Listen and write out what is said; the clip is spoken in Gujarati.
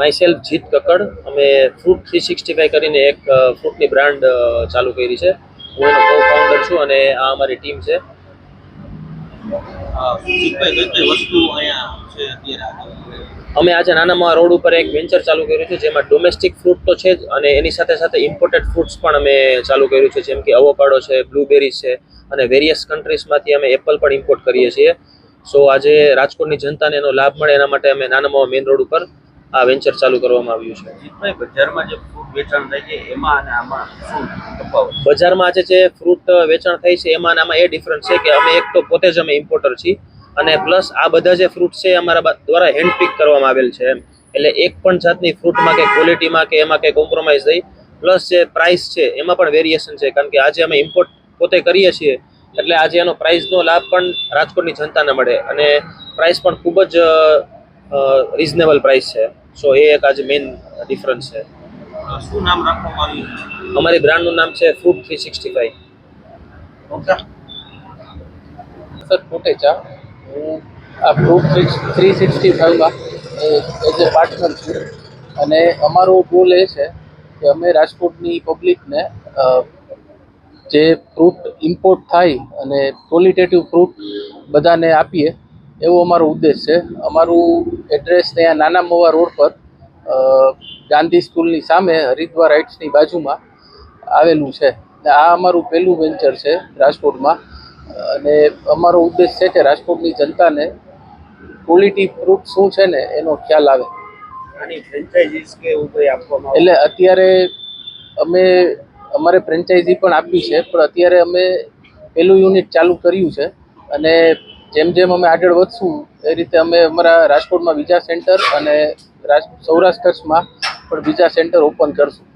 માય સેલ્ફ જીત કક્કડ. અમે ફ્રૂટ થ્રી સિક્સટી ફાઈવ કરીને એક ફ્રૂટની બ્રાન્ડ ચાલુ કરી છે. હું એનો કો ફાઉન્ડર છું અને આ અમારી ટીમ છે. અમે આજે નાનામાં રોડ ઉપર એક વેન્ચર ચાલુ કર્યું છે જેમાં ડોમેસ્ટિક ફ્રૂટ તો છે જ અને એની સાથે સાથે ઇમ્પોર્ટેડ ફ્રૂટ્સ પણ અમે ચાલુ કર્યું છે જેમ કે અવોકાડો છે બ્લુબેરી છે અને વેરિયસ કન્ટ્રીઝમાંથી અમે એપલ પણ ઇમ્પોર્ટ કરીએ છીએ. સો આજે રાજકોટની જનતાને એનો લાભ મળે એના માટે અમે નાનામાં મેઇન રોડ ઉપર આ વેન્ચર ચાલુ કરવામાં આવ્યું છે. બજારમાં જે ફ્રૂટ વેચાણ થાય છે એમાં અને આમાં શું તફાવત? બજારમાં આજે જે ફ્રૂટ વેચાણ થાય છે એમાં અને આમાં એ ડિફરન્સ છે કે અમે એક તો પોતે જ અમે ઇમ્પોર્ટર છીએ અને પ્લસ આ બધા જે ફ્રૂટ છે એ અમારા દ્વારા હેન્ડ પિક કરવામાં આવેલ છે એમ. એટલે એક પણ જાતની ફ્રૂટમાં કે ક્વોલિટીમાં કે એમાં કંઈ કોમ્પ્રોમાઇઝ નહીં. પ્લસ જે પ્રાઇસ છે એમાં પણ વેરિએશન છે કારણ કે આજે અમે ઇમ્પોર્ટ પોતે કરીએ છીએ એટલે આજે એનો પ્રાઇસનો લાભ પણ રાજકોટની જનતાને મળે અને પ્રાઇસ પણ ખૂબ જ રિઝનેબલ પ્રાઇસ છે. સો એ એક આજે મેઇન ડિફરન્સ છે. શું નામ રાખવામાં આવ્યું? અમારી બ્રાન્ડનું નામ છે fruit three sixty five okay. Sir Kotecha હું આ ફ્રૂટ થ્રી સિક્સટી ફાઇવમાં એઝ એ પાર્ટનર છું. અને અમારો ગોલ એ છે કે અમે રાજકોટની પબ્લિકને જે ફ્રૂટ ઇમ્પોર્ટ થાય અને ક્વોલિટેટિવ ફ્રૂટ બધાને આપીએ. એવો અમારો ઉદ્દેશ છે. અમારું એડ્રેસ ત્યાં નાના મોવા રોડ પર ગાંધી સ્કૂલની સામે હરિદ્વાર રાઇટ્સની બાજુમાં આવેલું છે. ને આ અમારું પહેલું વેન્ચર છે રાજકોટમાં. અને અમારો ઉદ્દેશ છે કે રાજકોટની જનતાને ક્વોલિટી ફ્રૂટ શું છે ને એનો ખ્યાલ આવે. એટલે અત્યારે અમે અમારે ફ્રેન્ચાઇઝી પણ આપી છે પણ અત્યારે અમે પહેલું યુનિટ ચાલુ કર્યું છે. અને જેમ જેમ અમે આગળ વધશું, એ રીતે અમે અમારા રાજકોટમાં બીજા સેન્ટર અને રાજ સૌરાષ્ટ્ર કચ્છમાં પણ બીજા સેન્ટર ઓપન કરશું.